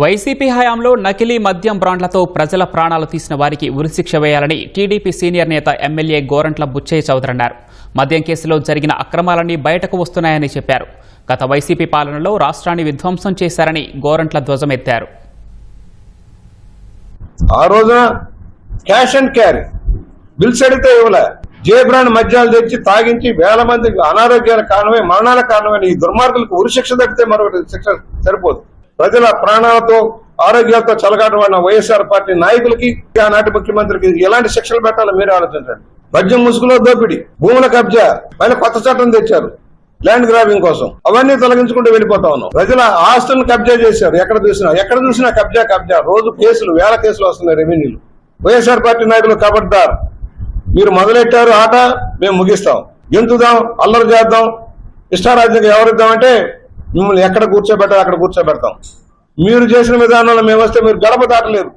YCP హయాంలో నకిలీ మద్యం బ్రాండ్లతో ప్రజల ప్రాణాలు తీసిన వారికి ఉరిశిక్ష వేయాలని టీడీపీ సీనియర్ నేత ఎమ్మెల్యే గోరంట్ల బుచ్చయ్య చౌదరి అన్నారు. మద్యం కేసులో జరిగిన అక్రమాలన్నీ బయటకు వస్తున్నాయని చెప్పారు. గత వైసీపీ పాలనలో రాష్ట్రాన్ని విధ్వంసం చేశారని గోరంట్ల ధ్వజమెత్తారు. ఆ రోజున క్యాష్ అండ్ క్యారీ. బిల్స్ అడిగితే ఇవ్వలే. జే బ్రాండ్ మద్యాలు తెచ్చి తాగించి వేల మందికి అనారోగ్యాల కారణమే మరణాల కారణమే ఈ దుర్మార్గులకు ఉరిశిక్ష శిక్ష మరొకటి శిక్ష సరిపోదు. ప్రజల ప్రాణాలతో ఆరోగ్యాలతో చలగాటమైన వైఎస్ఆర్ పార్టీ నాయకులకి ఆనాటి ముఖ్యమంత్రికి ఎలాంటి శిక్షలు పెట్టాలో మీరు ఆలోచించండి. మద్యం ముసుగులో దోపిడీ భూముల కబ్జా పైన కొత్త చట్టం తెచ్చారు. ల్యాండ్ గ్రాబింగ్ కోసం. అవన్నీ తొలగించుకుంటూ వెళ్ళిపోతా ఉన్నాం. ప్రజల ఆస్తులను కబ్జా చేశారు. ఎక్కడ చూసినా ఎక్కడ చూసినా కబ్జా కబ్జా. రోజు కేసులు వేల కేసులు వస్తున్నాయి రెవెన్యూలు. వైఎస్ఆర్ పార్టీ నాయకులు కబడ్దార్ మీరు మొదలెట్టారు ఆట మేము ముగిస్తాం. గెంతుదాం అల్లరి చేద్దాం. ఇష్టారాజ్యంగా ఎవరిద్దామంటే మిమ్మల్ని ఎక్కడ కూర్చోబెట్టాలి అక్కడ కూర్చోబెడతాం. మీరు చేసిన విధానంలో మేము వస్తే మీరు గడప దాటలేరు.